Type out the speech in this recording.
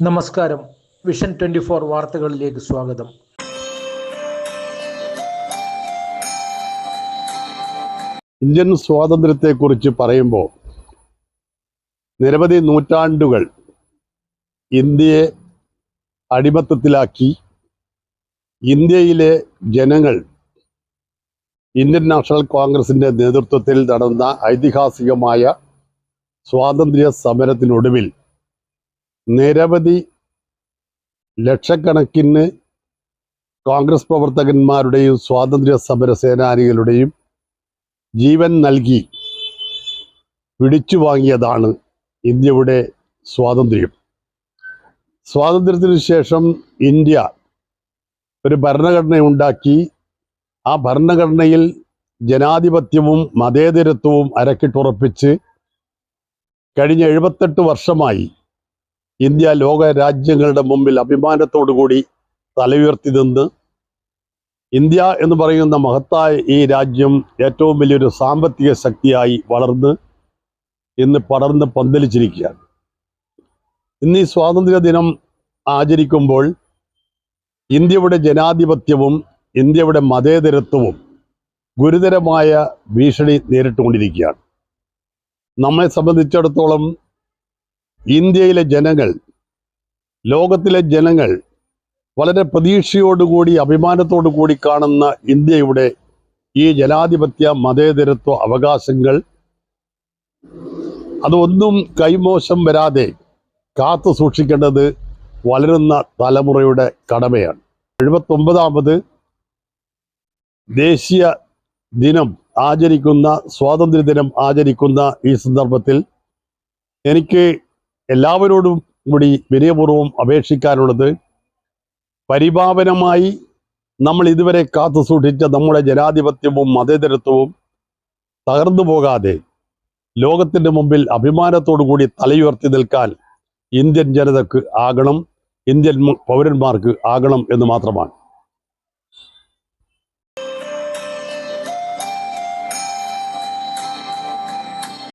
നമസ്കാരം. Vision twenty four വാർത്തകളിലേക്ക് സ്വാഗതം. ഇന്ത്യൻ സ്വാതന്ത്ര്യത്തെക്കുറിച്ച് പറയുമ്പോൾ നിരവധി നൂറ്റാണ്ടുകൾ ഇന്ത്യയെ അടിമത്തത്തിലാക്കി ഇന്ത്യയിലെ ജനങ്ങൾ ഇന്ത്യൻ നാഷണൽ കോൺഗ്രസിന്റെ നേതൃത്വത്തിൽ നടന്ന ഐതിഹാസികമായ സ്വാതന്ത്ര്യ സമരത്തിനൊടുവിൽ നിരവധി ലക്ഷക്കണക്കിന് കോൺഗ്രസ് പ്രവർത്തകന്മാരുടെയും സ്വാതന്ത്ര്യ സമര സേനാനികളുടെയും ജീവൻ നൽകി പിടിച്ചു വാങ്ങിയതാണ് ഇന്ത്യയുടെ സ്വാതന്ത്ര്യം. സ്വാതന്ത്ര്യത്തിന് ശേഷം ഇന്ത്യ ഒരു ഭരണഘടന ഉണ്ടാക്കി ആ ഭരണഘടനയിൽ ജനാധിപത്യവും മതേതരത്വവും അരക്കിട്ടുറപ്പിച്ച് കഴിഞ്ഞ എഴുപത്തെട്ട് വർഷമായി ഇന്ത്യ ലോക രാജ്യങ്ങളുടെ മുമ്പിൽ അഭിമാനത്തോടു കൂടി തലയുയർത്തി നിന്ന് ഇന്ത്യ എന്ന് പറയുന്ന മഹത്തായ ഈ രാജ്യം ഏറ്റവും വലിയൊരു സാമ്പത്തിക ശക്തിയായി വളർന്ന് ഇന്ന് പടർന്ന് പന്തലിച്ചിരിക്കുകയാണ്. ഇന്ന് ഈ സ്വാതന്ത്ര്യ ദിനം ആചരിക്കുമ്പോൾ ഇന്ത്യയുടെ ജനാധിപത്യവും ഇന്ത്യയുടെ മതേതരത്വവും ഗുരുതരമായ ഭീഷണി നേരിട്ടുകൊണ്ടിരിക്കുകയാണ്. നമ്മെ സംബന്ധിച്ചിടത്തോളം ഇന്ത്യയിലെ ജനങ്ങൾ ലോകത്തിലെ ജനങ്ങൾ വളരെ പ്രതീക്ഷയോടുകൂടി അഭിമാനത്തോടു കൂടി കാണുന്ന ഇന്ത്യയുടെ ഈ ജനാധിപത്യ മതേതരത്വ അവകാശങ്ങൾ. അതൊന്നും കൈമോശം വരാതെ കാത്തു സൂക്ഷിക്കേണ്ടത് വളരുന്ന തലമുറയുടെ കടമയാണ്. എഴുപത്തൊമ്പതാമത് ദേശീയ ദിനം ആചരിക്കുന്ന സ്വാതന്ത്ര്യ ദിനം ആചരിക്കുന്ന ഈ സന്ദർഭത്തിൽ എനിക്ക് എല്ലാവരോടും കൂടി വിനയപൂർവം അപേക്ഷിക്കാനുള്ളത് പരിപാവനമായി നമ്മൾ ഇതുവരെ കാത്തു സൂക്ഷിച്ച നമ്മുടെ ജനാധിപത്യവും മതേതരത്വവും തകർന്നു പോകാതെ ലോകത്തിന്റെ മുമ്പിൽ അഭിമാനത്തോടു കൂടി തലയുയർത്തി നിൽക്കാൻ ഇന്ത്യൻ ജനതക്ക് ആകണം ഇന്ത്യൻ പൗരന്മാർക്ക് ആകണം എന്ന് മാത്രമാണ്.